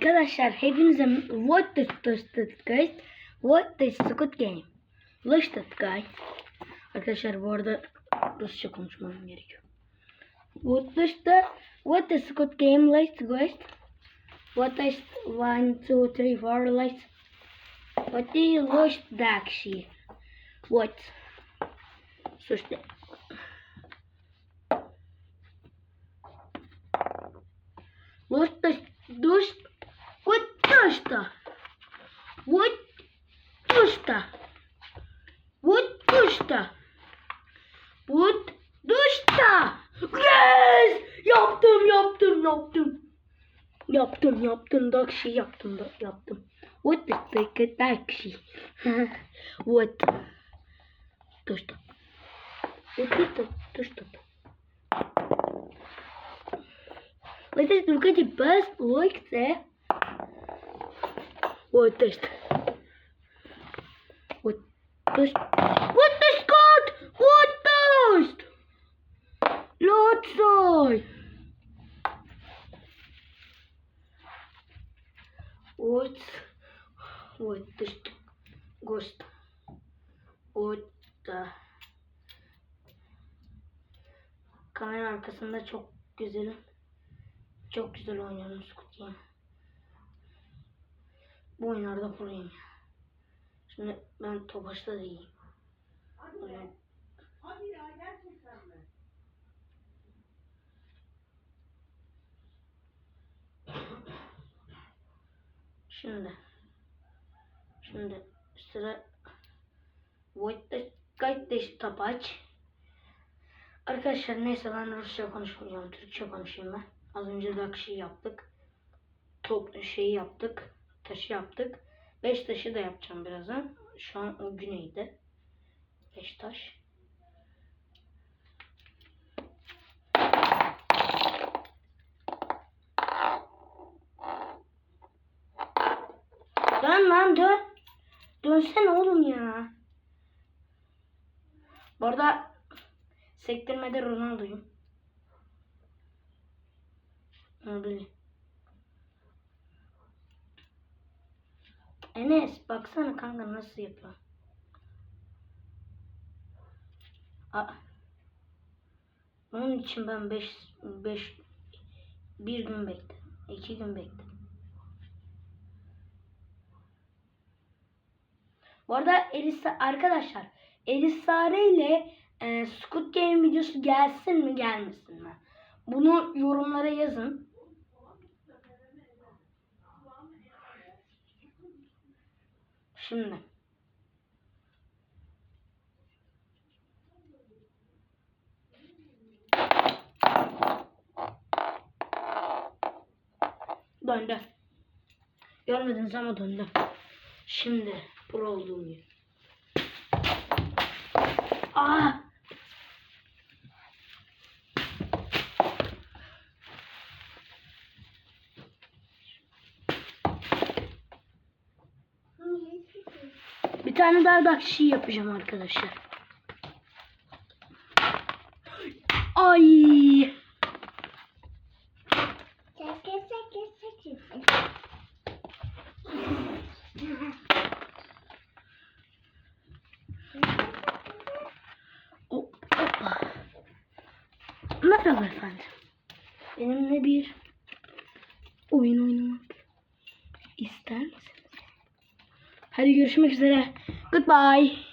Arkadaşlar hepinize what the toasted guys? What the Squid Game? Toasted guy. Arkadaşlar bu arada Rusça konuşmam gerekiyor. What is the what the Squid Game like guys? What is one, two, three, four like? What is lost actually? What? Слушайте. вот то что, вот то что, вот то что, вот то что. Yes! Yaptım, yaptım, yaptım. Yaptım, yaptım, taksi yaptım, da yaptım. What the fuck taksi? вот. То что? Вот это, то что? Вот это только типа лойкце. Вот то что. Вот то что. Вот то что! Вот то что! Лоцой! Вот. Вот то что. Гост. Вот da. Kamera arkasında çok güzel. Çok güzel oynuyorum Squid Game. Bu oyunlarda ya. Şimdi ben iyiyim. Öyle. Hadi ya gerçekten mi? Şimdi. Şimdi sıra Void'de Guide'de Topaç. Arkadaşlar neyse ben Rusça konuşmayacağım. Türkçe konuşayım ben. Az önce şey yaptık. Top şeyi yaptık. Taşı yaptık. Beş taşı da yapacağım birazdan. Şu an o güneyde. Beş taş. Dön lan dön. Dönsene oğlum ya. Bu arada sektirmede Ronaldo'yum. Onu Enes baksana kanka nasıl yapıyor. Onun için ben 5 5 bir gün bekledim. 2 gün bekledim. Bu arada Elisa arkadaşlar Elisare ile e, Squid Game videosu gelsin mi gelmesin mi? Bunu yorumlara yazın. Şimdi. Döndü. Görmediniz ama döndü. Şimdi pro olduğum yer. Aa! Bir tane daha da şey yapacağım arkadaşlar. Ay! Hop, hoppa. Merhaba efendim. Benimle bir oyun oynamak ister misiniz? Hadi görüşmek üzere. Goodbye.